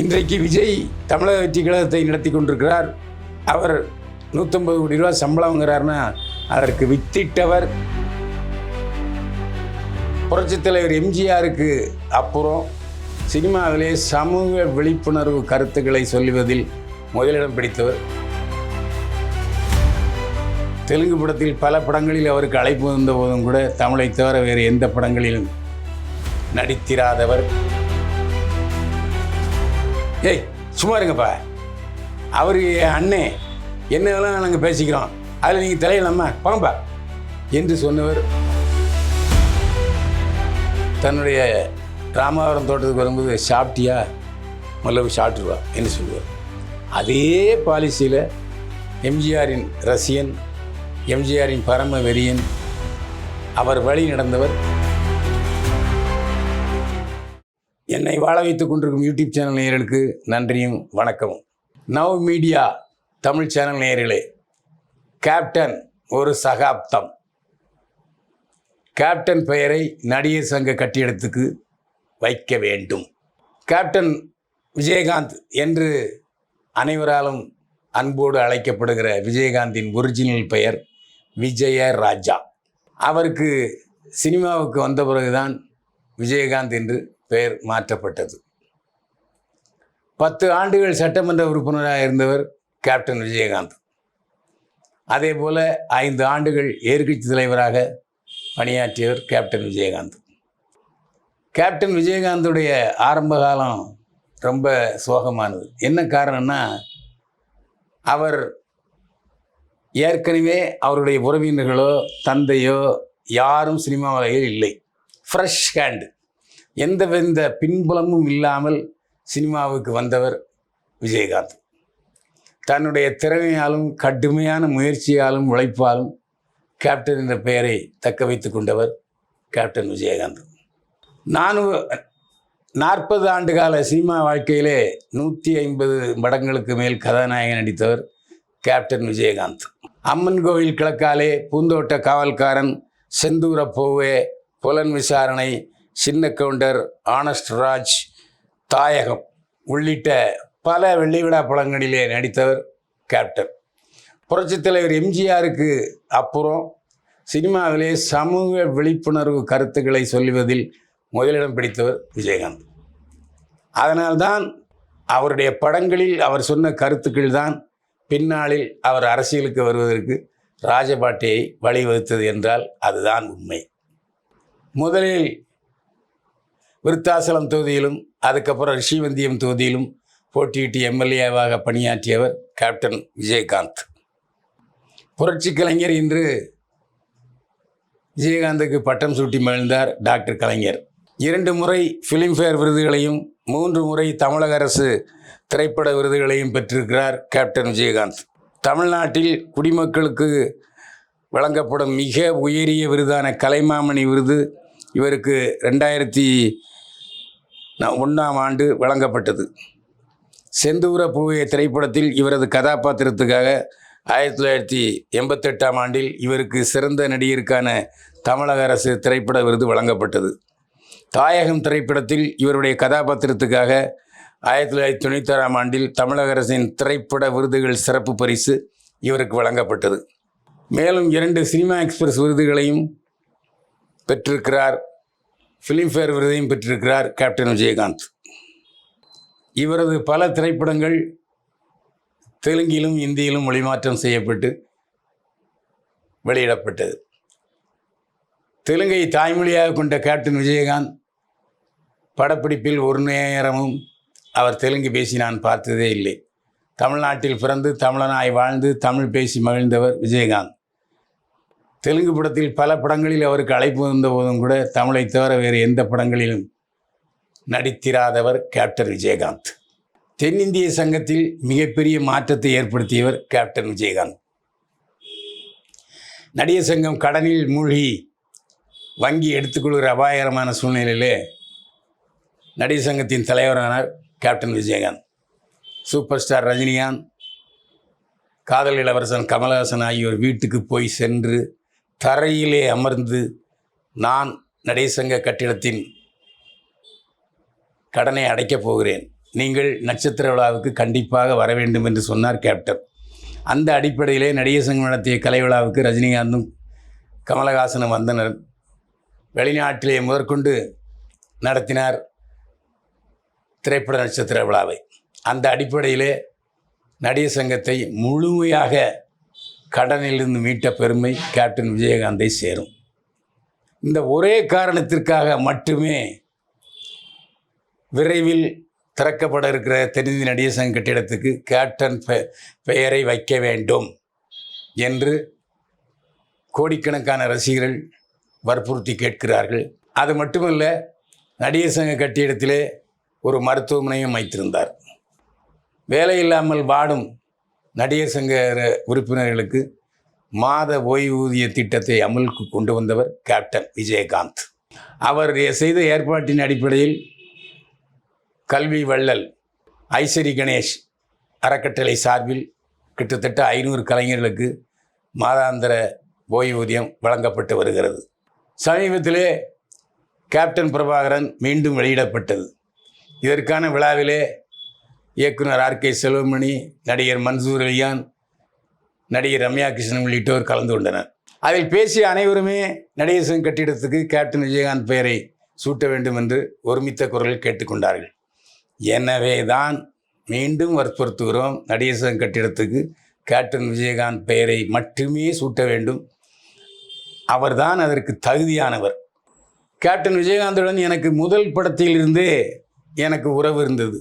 இன்றைக்கு விஜய் தமிழக வெற்றி கழகத்தை நடத்தி கொண்டிருக்கிறார். அவர் நூற்றம்பது கோடி ரூபா சம்பளம்ங்கிறாருன்னா அதற்கு வித்திட்டவர். புரட்சித் தலைவர் எம்ஜிஆருக்கு அப்புறம் சினிமாவிலே சமூக விழிப்புணர்வு கருத்துக்களை சொல்லுவதில் முதலிடம் பிடித்தவர். தெலுங்கு படத்தில் பல படங்களில் அவருக்கு அழைப்பு வந்த போதும் கூட தமிழை தவிர வேறு எந்த படங்களிலும் நடித்திராதவர். ஏய் சும்மா இருங்கப்பா. அவர் என் அண்ணே. என்னெல்லாம் நாங்கள் பேசிக்கிறோம். அதில் நீங்கள் தலையிடலாமா? போங்கப்பா. என்று சொன்னவர் தன்னுடைய ராமாவரம் தோட்டத்துக்கு வரும்போது சாப்பிட்டியா? முதல்ல போய் சாப்பிட்டுருவா என்று சொல்லுவார். அதே பாலிசியில் எம்ஜிஆரின் ரசிகன் எம்ஜிஆரின் பரம வெறியன் அவர் வழி நடந்தவர் என்னை வாழ வைத்துக் கொண்டிருக்கும் யூடியூப் சேனல் நேயர்களுக்கு நன்றியும் வணக்கமும். நவ் மீடியா தமிழ் சேனல் நேயர்களே கேப்டன் ஒரு சகாப்தம். கேப்டன் பெயரை நடிகர் சங்க கட்டிடத்துக்கு வைக்க வேண்டும். கேப்டன் விஜயகாந்த் என்று அனைவராலும் அன்போடு அழைக்கப்படுகிற விஜயகாந்தின் ஒரிஜினல் பெயர் விஜய ராஜா அவருக்கு சினிமாவுக்கு வந்த பிறகுதான் விஜயகாந்த் என்று பெயர் மாற்றப்பட்டது. பத்து ஆண்டுகள் சட்டமன்ற உறுப்பினராக இருந்தவர் கேப்டன் விஜயகாந்த். அதே போல் ஐந்து ஆண்டுகள் எதிர்கட்சி தலைவராக பணியாற்றியவர் கேப்டன் விஜயகாந்த். கேப்டன் விஜயகாந்துடைய ஆரம்ப காலம் ரொம்ப சோகமானது. என்ன காரணம்னா அவர் ஏற்கனவே அவருடைய உறவினர்களோ தந்தையோ யாரும் சினிமா உலகில் இல்லை. ஃப்ரெஷ் ஹேண்டு எந்த பின்புலமும் இல்லாமல் சினிமாவுக்கு வந்தவர் விஜயகாந்த். தன்னுடைய திறமையாலும் கடுமையான முயற்சியாலும் உழைப்பாலும் கேப்டன் என்ற பெயரை தக்க வைத்து கொண்டவர் கேப்டன் விஜயகாந்த். நானும் நாற்பது ஆண்டு கால சினிமா வாழ்க்கையிலே நூற்றி ஐம்பது மடங்களுக்கு மேல் கதாநாயகன் நடித்தவர் கேப்டன் விஜயகாந்த். அம்மன் கோவில் கிழக்காலே பூந்தோட்ட காவல்காரன் செந்தூர போவே புலன் விசாரணை சின்ன கவுண்டர் ஆனஸ்ட் ராஜ் தாயகம் உள்ளிட்ட பல வெள்ளிவிழா படங்களிலே நடித்தவர் கேப்டன் புரட்சித் தலைவர் எம்ஜிஆருக்கு அப்புறம் சினிமாவிலே சமூக விழிப்புணர்வு கருத்துக்களை சொல்லுவதில் முதலிடம் பிடித்தவர் விஜயகாந்த். அதனால்தான் அவருடைய படங்களில் அவர் சொன்ன கருத்துக்கள் தான் பின்னாளில் அவர் அரசியலுக்கு வருவதற்கு ராஜபாட்டையை வழிவகுத்தது என்றால் அதுதான் உண்மை. முதலில் விருத்தாசலம் தொகுதியிலும் அதுக்கப்புறம் ரிஷிவந்தியம் தொகுதியிலும் போட்டியிட்டு எம்எல்ஏவாக பணியாற்றியவர் கேப்டன் விஜயகாந்த். புரட்சி கலைஞர் இன்று விஜயகாந்துக்கு பட்டம் சூட்டி மகிழ்ந்தார் டாக்டர் கலைஞர். இரண்டு முறை ஃபிலிம்ஃபேர் விருதுகளையும் மூன்று முறை தமிழக அரசு திரைப்பட விருதுகளையும் பெற்றிருக்கிறார் கேப்டன் விஜயகாந்த். தமிழ்நாட்டில் குடிமக்களுக்கு வழங்கப்படும் மிக உயரிய விருதான கலைமாமணி விருது இவருக்கு ரெண்டாயிரத்தி ஒன்றாம் ஆண்டு வழங்கப்பட்டது. செந்தூர பூவே திரைப்படத்தில் இவரது கதாபாத்திரத்துக்காக ஆயிரத்தி தொள்ளாயிரத்தி எண்பத்தெட்டாம் ஆண்டில் இவருக்கு சிறந்த நடிகருக்கான தமிழக அரசு திரைப்பட விருது வழங்கப்பட்டது. தாயகம் திரைப்படத்தில் இவருடைய கதாபாத்திரத்துக்காக ஆயிரத்தி தொள்ளாயிரத்தி தொண்ணூத்தாறாம் ஆண்டில் தமிழக அரசின் திரைப்பட விருதுகள் சிறப்பு பரிசு இவருக்கு வழங்கப்பட்டது. மேலும் இரண்டு சினிமா எக்ஸ்பிரஸ் விருதுகளையும் பெற்றிருக்கிறார் ஃபிலிம்ஃபேர் விருதையும் பெற்றிருக்கிறார் கேப்டன் விஜயகாந்த். இவரது பல திரைப்படங்கள் தெலுங்கிலும் இந்தியிலும் மொழிமாற்றம் செய்யப்பட்டு வெளியிடப்பட்டது. தெலுங்கை தாய்மொழியாக கொண்ட கேப்டன் விஜயகாந்த் படப்பிடிப்பில் ஒரு நேரமும் அவர் தெலுங்கு பேசி நான் பார்த்ததே இல்லை. தமிழ்நாட்டில் பிறந்து தமிழனாய் வாழ்ந்து தமிழ் பேசி மகிழ்ந்தவர் விஜயகாந்த். தெலுங்கு படத்தில் பல படங்களில் அவருக்கு அழைப்பு வந்த போதும் கூட தமிழை தவிர வேறு எந்த படங்களிலும் நடித்திராதவர் கேப்டன் விஜயகாந்த். தென்னிந்திய சங்கத்தில் மிகப்பெரிய மாற்றத்தை ஏற்படுத்தியவர் கேப்டன் விஜயகாந்த். நடிகர் சங்கம் கடனில் மூழ்கி வங்கி எடுத்துக்கொள்கிற அபாயகரமான சூழ்நிலையிலே நடிகர் சங்கத்தின் தலைவரானார் captain Vijayakanth. Super star Rajinikanth காதல் இளவரசன் கமலஹாசன் ஆகியோர் வீட்டுக்கு போய் சென்று தரையிலே அமர்ந்து நான் நடிகர் சங்க கட்டிடத்தின் கடனை அடைக்கப் போகிறேன். நீங்கள் நட்சத்திர விழாவுக்கு கண்டிப்பாக வர வேண்டும் என்று சொன்னார் கேப்டன். அந்த அடிப்படையிலே நடிகசங்கம் நடத்திய கலை விழாவுக்கு ரஜினிகாந்தும் கமலஹாசனும் வந்தனர். வெளிநாட்டிலே முதற்கொண்டு நடத்தினார் திரைப்பட நட்சத்திர விழாவை. அந்த அடிப்படையிலே நடிகர் சங்கத்தை முழுமையாக கடனிலிருந்து மீட்ட பெருமை கேப்டன் விஜயகாந்தை சேரும். இந்த ஒரே காரணத்திற்காக மட்டுமே விரைவில் திறக்கப்பட இருக்கிற தென்னிந்தி நடிகர் சங்க கட்டிடத்துக்கு கேப்டன் பெ- பெயரை வைக்க வேண்டும் என்று கோடிக்கணக்கான ரசிகர்கள் வற்புறுத்தி கேட்கிறார்கள். அது மட்டுமல்ல நடிகர் சங்க கட்டிடத்திலே ஒரு மருத்துவமனையும் வைத்திருந்தார் வேலை இல்லாமல் வாடும் நடிகர் சங்க உறுப்பினர்களுக்கு மாத ஓய்வூதிய திட்டத்தை அமலுக்கு கொண்டு வந்தவர் கேப்டன் விஜயகாந்த். அவர் செய்த ஏற்பாட்டின் அடிப்படையில் கல்வி வள்ளல் ஐஸ்வரி கணேஷ் அறக்கட்டளை சார்பில் கிட்டத்தட்ட ஐநூறு கலைஞர்களுக்கு மாதாந்திர ஓய்வூதியம் வழங்கப்பட்டு வருகிறது. சமீபத்திலே கேப்டன் பிரபாகரன் மீண்டும் வெளியிடப்பட்டது. இதற்கான விழாவிலே இயக்குனர் ஆர் கே செல்வமணி நடிகர் மன்சூர் அலியான் நடிகர் ரம்யா கிருஷ்ணன் உள்ளிட்டோர் கலந்து கொண்டனர். அதில் பேசிய அனைவருமே நடிகர் சங்க கட்டிடத்துக்கு கேப்டன் விஜயகாந்த் பெயரை சூட்ட வேண்டும் என்று ஒருமித்த குரலில் கேட்டுக்கொண்டார்கள் எனவே தான் மீண்டும் வற்புறுத்துகிறோம். நடிகர் சங்க கட்டிடத்துக்கு கேப்டன் விஜயகாந்த் பெயரை மட்டுமே சூட்ட வேண்டும். அவர்தான் அதற்கு தகுதியானவர். கேப்டன் விஜயகாந்துடன் எனக்கு முதல் படத்திலிருந்தே எனக்கு உறவு இருந்தது.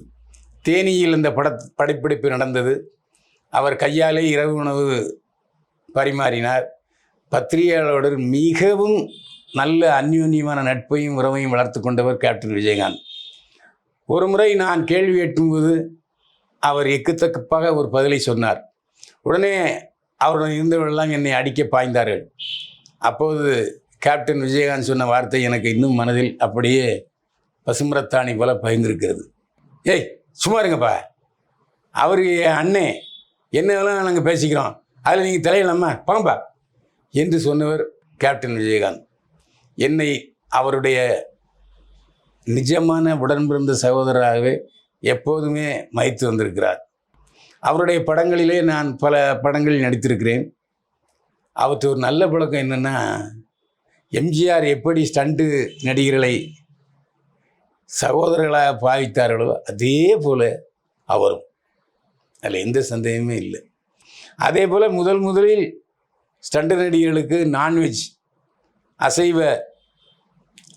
தேனியில் இந்த பட படப்பிடிப்பு நடந்தது. அவர் கையாலே இரவு உணவு பரிமாறினார். பத்திரிகையாளருடன் மிகவும் நல்ல அந்யூன்யமான நட்பையும் உறவையும் வளர்த்து கொண்டவர் கேப்டன் விஜயகாந்த். ஒரு முறை நான் கேள்வி எட்டும்போது அவர் எக்குத்தக்கப்பாக ஒரு பதிலை சொன்னார். உடனே அவருடன் இருந்தவர்களெல்லாம் என்னை அடிக்க பாய்ந்தார்கள். அப்போது கேப்டன் விஜயகாந்த் சொன்ன வார்த்தை எனக்கு இன்னும் மனதில் அப்படியே பசுமரத்தாணி போல பகிர்ந்திருக்கிறது. ஏய் சும்மா இருங்கப்பா. அவர் அண்ணே. என்னெல்லாம் நாங்கள் பேசிக்கிறோம். அதில் நீங்கள் தலையிடலாமா? போங்கப்பா. என்று சொன்னவர் கேப்டன் விஜயகாந்த். என்னை அவருடைய நிஜமான உடன்பிறந்த சகோதரராகவே எப்போதுமே மதித்து வந்திருக்கிறார். அவருடைய படங்களிலே நான் பல படங்களில் நடித்திருக்கிறேன். அவற்று ஒரு நல்ல பழக்கம் என்னென்னா எம்ஜிஆர் எப்படி ஸ்டண்ட்டு நடிகர்களை சகோதரர்களாக பாவித்தார்களோ அதே போல் அவரும். அதில் எந்த சந்தேகமே இல்லை. அதே போல் முதல் முதலில் ஸ்டண்ட் நடிகர்களுக்கு நான்வெஜ் அசைவ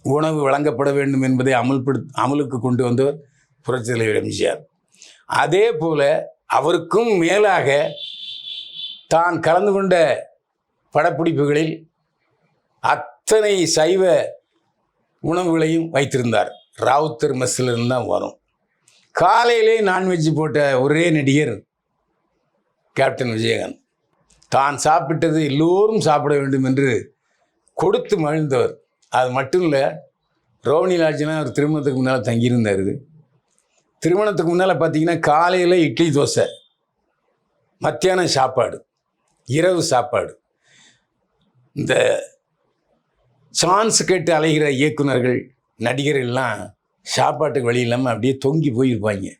உணவு வழங்கப்பட வேண்டும் என்பதை அமல்படு அமலுக்கு கொண்டு வந்தவர் புரட்சி தலைவர் எம்ஜிஆர். அதே போல அவருக்கும் மேலாக தான் கலந்து கொண்ட படப்பிடிப்புகளில் அத்தனை சைவ உணவுகளையும் வைத்திருந்தார். ராவுத்தர் மெஸ்ஸிலிருந்து தான் வரும். காலையிலே நான்வெஜ் போட்ட ஒரே நடிகர் கேப்டன் விஜயகாந்த். தான் சாப்பிட்டது எல்லோரும் சாப்பிட வேண்டும் என்று கொடுத்து மகிழ்ந்தவர். அது மட்டும் இல்லை ரோவணி லாட்ஜினா அவர் திருமணத்துக்கு முன்னால் தங்கியிருந்தார். திருமணத்துக்கு முன்னால் பார்த்தீங்கன்னா காலையில் இட்லி தோசை மத்தியானம் சாப்பாடு இரவு சாப்பாடு. இந்த சான்ஸ் கேட்டு அலைகிற இயக்குனர்கள் நடிகர்கள்லாம் சாப்பாட்டுக்கு வழி இல்லாமல் அப்படியே தொங்கி போயிருப்பாங்க.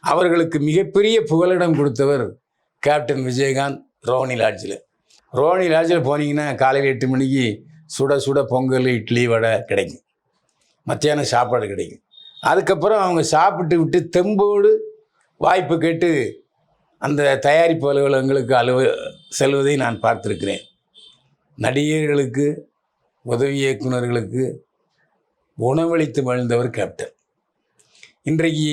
அவர்களுக்கு மிகப்பெரிய புகலிடம் கொடுத்தவர் கேப்டன் விஜயகாந்த் ரோஹினி லாட்ஜில். ரோஹிணி லாட்ஜில் போனீங்கன்னா காலையில் எட்டு மணிக்கு சுட சுட பொங்கல் இட்லி வடை கிடைக்கும். மத்தியானம் சாப்பாடு கிடைக்கும். அதுக்கப்புறம் அவங்க சாப்பிட்டு விட்டு தெம்போடு வாய்ப்பு கேட்டு அந்த தயாரிப்பு அலுவலகங்களுக்கு அலுவ செல்வதை நான் பார்த்துருக்கிறேன். நடிகர்களுக்கு உதவி இயக்குனர்களுக்கு உணவளித்து மகிழ்ந்தவர் கேப்டன் இன்றைக்கு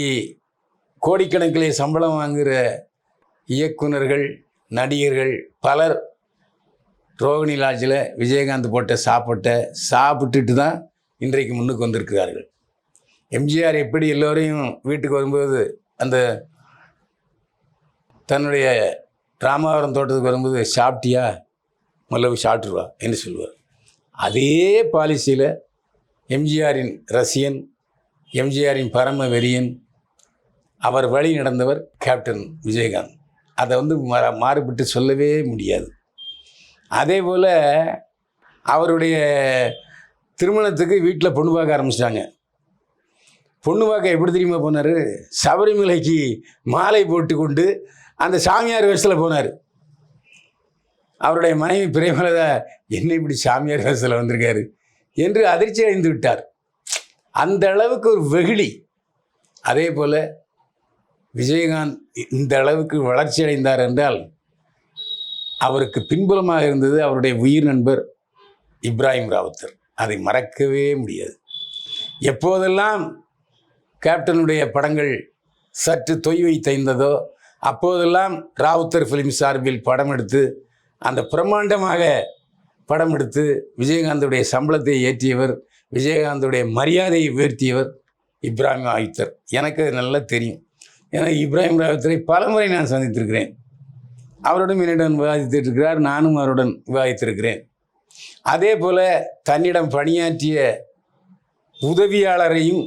கோடிக்கணக்கிலே சம்பளம் வாங்குகிற இயக்குனர்கள் நடிகர்கள் பலர் ரோகிணி லாட்ஜில் விஜயகாந்த் போட்ட சாப்பிட்ட சாப்பிட்டுட்டு தான் இன்றைக்கு முன்னுக்கு வந்திருக்கிறார்கள். எம்ஜிஆர் எப்படி எல்லோரையும் வீட்டுக்கு வரும்போது அந்த தன்னுடைய ராமாவரம் தோட்டத்துக்கு வரும்போது சாப்பிட்டியா? முதல்ல சாப்பிட்ருவா சாப்பிட்டுருவா? என்று சொல்லுவார். அதே பாலிசியில் எம்ஜிஆரின் ரசிகன் எம்ஜிஆரின் பரம வெறியன் அவர் வழி நடந்தவர் கேப்டன் விஜயகாந்த். அதை வந்து மாறுபட்டு சொல்லவே முடியாது. அதே போல் அவருடைய திருமணத்துக்கு வீட்டில் பொண்ணு பார்க்க ஆரம்பிச்சிட்டாங்க. பொண்ணு பார்க்க எப்படி தெரியுமா போனார்? சபரிமலைக்கு மாலை போட்டு கொண்டு அந்த சாமியார் வேஷத்தில் போனார். அவருடைய மனைவி பிரேமலதா என்ன இப்படி சாமியார் வேஷத்தில் வந்திருக்காரு? என்று அதிர்ச்சி அடைந்து விட்டார். அந்த அளவுக்கு ஒரு வெகுளி. அதே போல் விஜயகாந்த் இந்த அளவுக்கு வளர்ச்சி அடைந்தார் என்றால் அவருக்கு பின்புலமாக இருந்தது அவருடைய உயிர் நண்பர் இப்ராஹிம் ராவுத்தர். அதை மறக்கவே முடியாது. எப்போதெல்லாம் கேப்டனுடைய படங்கள் சற்று தொய்வை தைந்ததோ அப்போதெல்லாம் ராவுத்தர் ஃபிலிம் சார்பில் படம் எடுத்து அந்த பிரம்மாண்டமாக படம் எடுத்து விஜயகாந்துடைய சம்பளத்தை ஏற்றியவர் விஜயகாந்துடைய மரியாதையை உயர்த்தியவர் இப்ராஹிம் ஆயுத்தர். எனக்கு அது நல்லா தெரியும். ஏன்னா இப்ராஹிம் ஆயுத்தரை பலமுறை நான் சந்தித்திருக்கிறேன். அவருடன் என்னிடம் விவாதித்திருக்கிறார் இருக்கிறார் நானும் அவருடன் விவாதித்திருக்கிறேன். அதே போல் தன்னிடம் பணியாற்றிய உதவியாளரையும்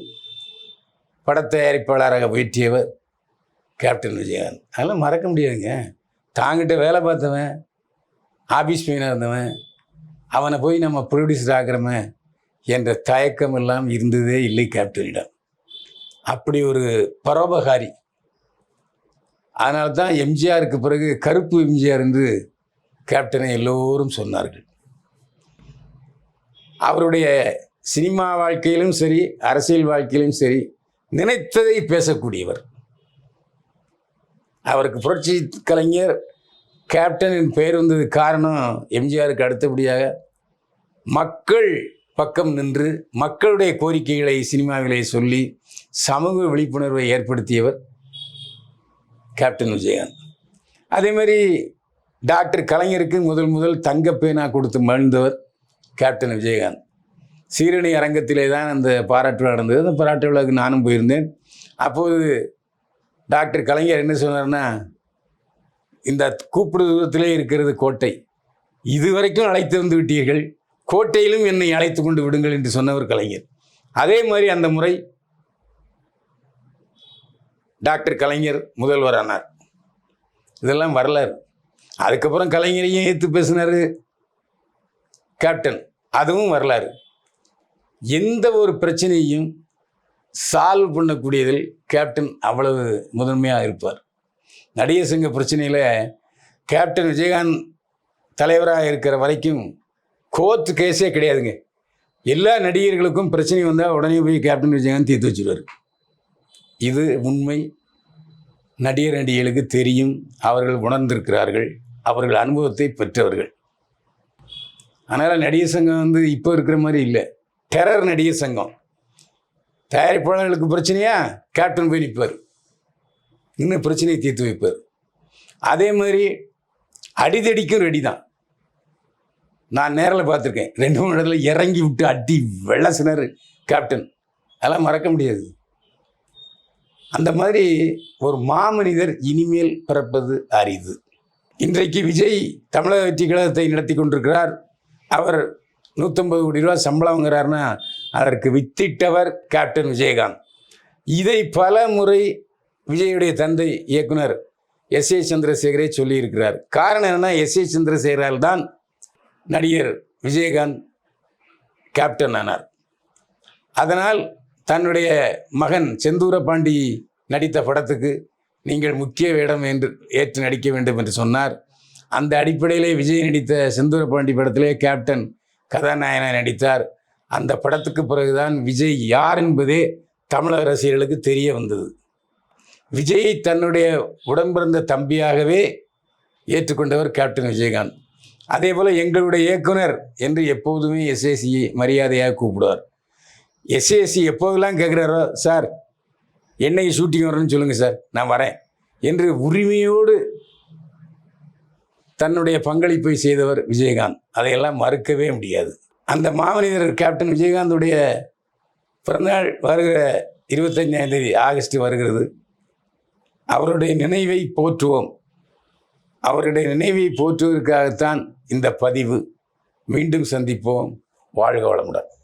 படத்தயாரிப்பாளராக உயர்த்தியவர் கேப்டன் விஜயகாந்த். அதெல்லாம் மறக்க முடியாதுங்க. தாங்கிட்ட வேலை பார்த்தவன் ஆஃபீஸ் மெயினாக இருந்தவன் அவனை போய் நம்ம ப்ரொடியூசர் ஆகிறோமே என்ற தயக்கம் எல்லாம் இருந்ததே இல்லை கேப்டனிடம் அப்படி ஒரு பரோபகாரி. அதனால தான் எம்ஜிஆருக்கு பிறகு கருப்பு எம்ஜிஆர் என்று கேப்டனை எல்லோரும் சொன்னார்கள். அவருடைய சினிமா வாழ்க்கையிலும் சரி அரசியல் வாழ்க்கையிலும் சரி நினைத்ததை பேசக்கூடியவர். அவருக்கு புரட்சி கலைஞர் கேப்டனின் பெயர் வந்தது காரணம் எம்ஜிஆருக்கு அடுத்தபடியாக மக்கள் பக்கம் நின்று மக்களுடைய கோரிக்கைகளை சினிமாவிலே சொல்லி சமூக விழிப்புணர்வை ஏற்படுத்தியவர் கேப்டன் விஜயகாந்த். அதே மாதிரி டாக்டர் கலைஞருக்கு முதல் முதல் தங்க பேனா கொடுத்து மகிழ்ந்தவர் கேப்டன் விஜயகாந்த். சீரணி அரங்கத்திலே தான் அந்த பாராட்டு விழா நடந்தது. அந்த பாராட்டு விழாவுக்கு நானும் போயிருந்தேன். அப்போது டாக்டர் கலைஞர் என்ன சொன்னார்னா இந்த கூப்பிடு தூரத்திலே இருக்கிறது கோட்டை. இதுவரைக்கும் அழைத்து வந்து விட்டீர்கள். கோட்டையிலும் என்னை அழைத்து கொண்டு விடுங்கள் என்று சொன்னவர் கலைஞர். அதே மாதிரி அந்த முறை டாக்டர் கலைஞர் முதல்வர் ஆனார். இதெல்லாம் வரலாறு. அதுக்கப்புறம் கலைஞரையும் ஏற்று பேசினார் கேப்டன். அதுவும் வரலாறு. எந்த ஒரு பிரச்சனையும் சால்வ் பண்ணக்கூடியதில் கேப்டன் அவ்வளவு முதன்மையாக இருப்பார். நடிகர் சங்க பிரச்சனையில் கேப்டன் விஜயகாந்த் தலைவராக இருக்கிற வரைக்கும் கோர்ட் கேஸே கிடையாதுங்க. எல்லா நடிகர்களுக்கும் பிரச்சனை வந்தால் உடனே போய் கேப்டன் விஜயகாந்த் தீர்த்து வச்சுருவார். இது உண்மை. நடிகர் நடிகைகளுக்கு தெரியும். அவர்கள் உணர்ந்திருக்கிறார்கள். அவர்கள் அனுபவத்தை பெற்றவர்கள். அதனால் நடிகர் சங்கம் வந்து இப்போ இருக்கிற மாதிரி இல்லை. டெரர் நடிகர் சங்கம். தயாரிப்பாளர்களுக்கு பிரச்சனையா? கேப்டன் போய் நிற்பார் இன்னும் பிரச்சனையை தீர்த்து வைப்பார். அதே மாதிரி அடிதடிக்கும் ரெடி தான். நான் நேரில் பார்த்துருக்கேன். ரெண்டு மூணு இடத்துல இறங்கி விட்டு அடி வெள்ளசினர் கேப்டன் அதெல்லாம் மறக்க முடியாது. அந்த மாதிரி ஒரு மாமனிதர் இனிமேல் பிறப்பது அரிது. இன்றைக்கு விஜய் தமிழக வெற்றி கழகத்தை நடத்தி கொண்டிருக்கிறார். அவர் நூற்றம்பது கோடி ரூபா சம்பளம் வாங்குறாருன்னா அதற்கு வித்திட்டவர் கேப்டன் விஜயகாந்த். இதை பல முறை விஜயுடைய தந்தை இயக்குனர் எஸ் ஏ சந்திரசேகரே சொல்லியிருக்கிறார். காரணம் என்னன்னா எஸ் ஏ சந்திரசேகரால் தான் நடிகர் விஜயகாந்த் கேப்டன் ஆனார். அதனால் தன்னுடைய மகன் செந்தூரபாண்டி நடித்த படத்துக்கு நீங்கள் முக்கிய வேடம் என்று ஏற்று நடிக்க வேண்டும் என்று சொன்னார். அந்த அடிப்படையிலே விஜய் நடித்த செந்தூரபாண்டி படத்திலே கேப்டன் கதாநாயகனாக நடித்தார். அந்த படத்துக்கு பிறகுதான் விஜய் யார் என்பதே தமிழக ரசிகர்களுக்கு தெரிய வந்தது. விஜயை தன்னுடைய உடன்பிறந்த தம்பியாகவே ஏற்றுக்கொண்டவர் கேப்டன் விஜயகாந்த். அதே போல் எங்களுடைய இயக்குனர் என்று எப்போதுமே எஸ்ஏசியை மரியாதையாக கூப்பிடுவார். எஸ்ஏசி எப்போதெல்லாம் கேட்குறாரோ சார் என்னைக்கு ஷூட்டிங் வரணும்னு சொல்லுங்கள் சார் நான் வரேன் என்று உரிமையோடு தன்னுடைய பங்களிப்பை செய்தவர் விஜயகாந்த். அதையெல்லாம் மறுக்கவே முடியாது. அந்த மாமனிதர் கேப்டன் விஜயகாந்துடைய பிறந்தநாள் வருகிற இருபத்தஞ்சாம் தேதி ஆகஸ்ட் வருகிறது. அவருடைய நினைவை போற்றுவோம். அவருடைய நினைவை போற்றுவதற்காகத்தான் இந்த பதிவு. மீண்டும் சந்திப்போம். வாழ்க வளமுடன்.